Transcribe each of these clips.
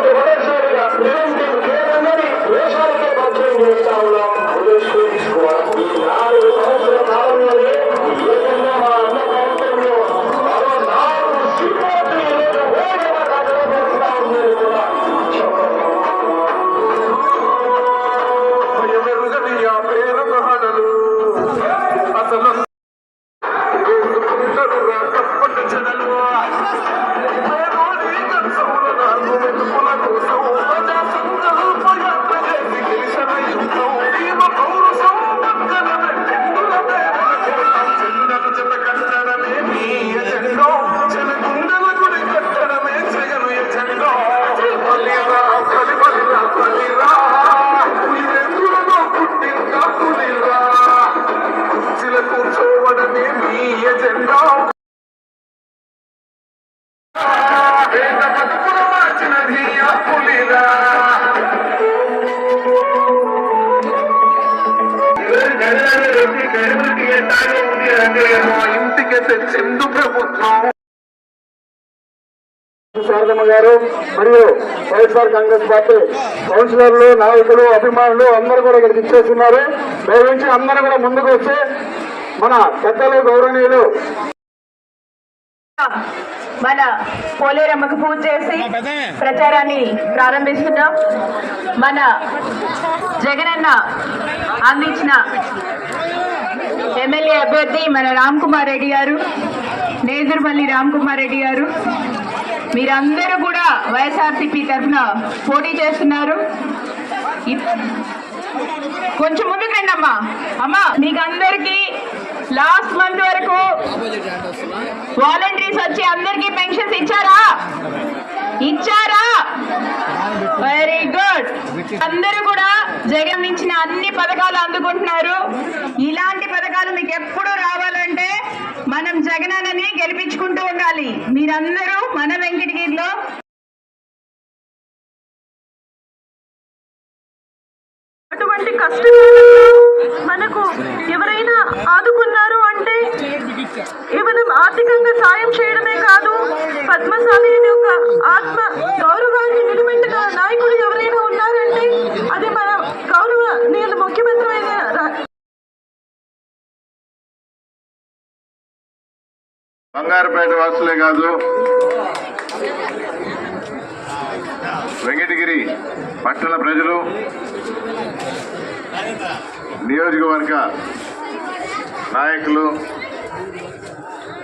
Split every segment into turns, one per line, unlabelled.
భయమెరుగని
శారదమ్మ గారు మరియు వైఎస్ఆర్ కాంగ్రెస్ పార్టీ కౌన్సిలర్లు నాయకులు అభిమానులు అందరూ కూడా ఇక్కడికి ఇచ్చేస్తున్నారు దయవించి అందరూ కూడా ముందుకు వచ్చి మన పెద్దలు గౌరవనీయులు
మన పోలేరమ్మకు పూజ చేసి ప్రచారాన్ని ప్రారంభిస్తున్నాం. మన జగనన్న అందించిన ఎమ్మెల్యే అభ్యర్థి మన రామ్ కుమార్ రెడ్డి గారు. నేజర్పల్లి రామ్ కుమార్ రెడ్డి గారు. మీరందరూ కూడా వైఎస్ఆర్సీపీ తరఫున పోటీ చేస్తున్నారు. కొంచెం ముందుకు రండి అమ్మా అమ్మా మీకు అందరికీ లాస్ట్ మంత్ వరకు వాలంటీర్స్ వచ్చి అందరికీ పెన్షన్స్ ఇచ్చారా? ఇచ్చారా? వెరీ గుడ్ అందరూ కూడా జగన్ ఇచ్చిన అన్ని పథకాలు అందుకుంటున్నారు. ఇలాంటి పథకాలు మీకు ఎప్పుడు జగనన్నని గెలిపించుకుంటూ ఉండాలి. మీరందరూ మన వెంకటగిరిలో
అటువంటి కష్టకాలంలో మనకు ఎవరైనా ఆదుకున్నారు అంటే కేవలం ఆర్థికంగా సాయం చేయడమే కాదు పద్మశాలి అనే ఒక ఆత్మ గౌరవాన్ని నిలబెట్టిన నాయకుడు ఎవరైనా ఉన్నారంటే అది మన
బంగారుపేట వాసులే కాదు. వెంకటగిరి పట్టణ ప్రజలు నియోజకవర్గ నాయకులు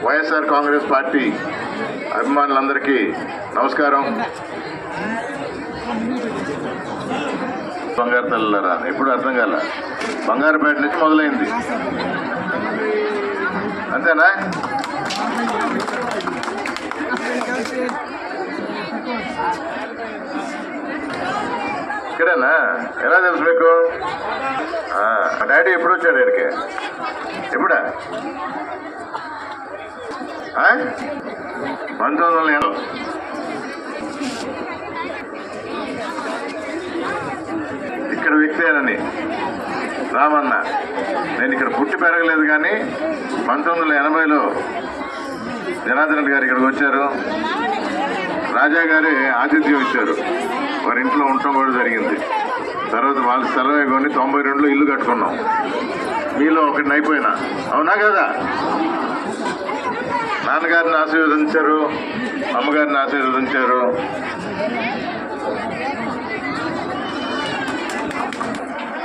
వైఎస్ఆర్ కాంగ్రెస్ పార్టీ అభిమానులందరికీ నమస్కారం. బంగారు తల్లారా ఎప్పుడు అర్థం కాల? బంగారుపేట నుంచి మొదలైంది. అంతేనా? ఇక్కడేనా? ఎలా తెలుసు మీకు? ఆ, డాడీ ఎప్పుడు వచ్చాడు ఇక్కడికి? ఎప్పుడా? ఆ? పంతొమ్మిది వందల ఎనభై ఇక్కడ వ్యక్తేనని రామన్న నేను ఇక్కడ పుట్టి పెరగలేదు కానీ పంతొమ్మిది వందల ఎనభైలో జనార్దన్ రెడ్డి గారు ఇక్కడికి వచ్చారు. రాజా గారి ఆతిథ్యం ఇచ్చారు. వారి ఇంట్లో ఉండటం కూడా జరిగింది. తర్వాత వాళ్ళ స్థలమే కొని తొంభై రెండులో ఇల్లు కట్టుకున్నాం. మీలో ఒకటి అయిపోయినా. అవునా కదా? నాన్నగారిని ఆశీర్వదించారు అమ్మగారిని ఆశీర్వదించారు.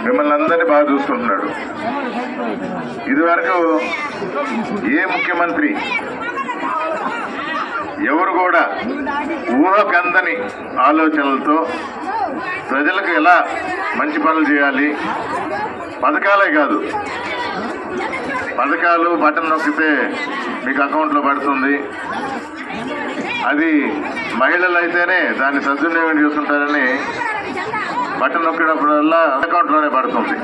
మిమ్మల్ని అందరినీ బాగా చూసుకుంటున్నాడు. ఇదివరకు ఏ ముఖ్యమంత్రి ఎవరు కూడా ఊహకందని ఆలోచనలతో ప్రజలకు ఎలా మంచి పనులు చేయాలి? పథకాలే కాదు. పథకాలు బటన్ నొక్కితే మీకు అకౌంట్లో పడుతుంది. అది మహిళలు అయితేనే దాన్ని సద్వినియోగం చేస్తుంటారని బటన్ నొక్కినప్పుడల్లా అకౌంట్లోనే పడుతుంది.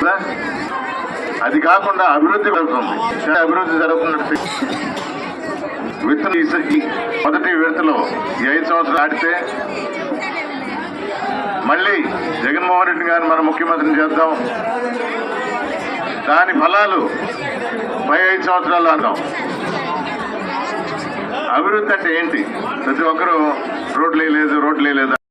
కదా? అది కాకుండా అభివృద్ధి జరుగుతుంది. కానీ అభివృద్ధి జరుగుతున్నట్టు. విత్తనం మొదటి విడతలో ఈ ఐదు సంవత్సరాలు ఆడితే మళ్ళీ జగన్మోహన్ రెడ్డి గారిని మనం ముఖ్యమంత్రిని చేద్దాం. దాని ఫలాలు పై ఐదు సంవత్సరాలు అందాం అభివృద్ధి అంటే ఏంటి? ప్రతి ఒక్కరూ రోడ్లు వేయలేదు రోడ్లు వేయలేదు.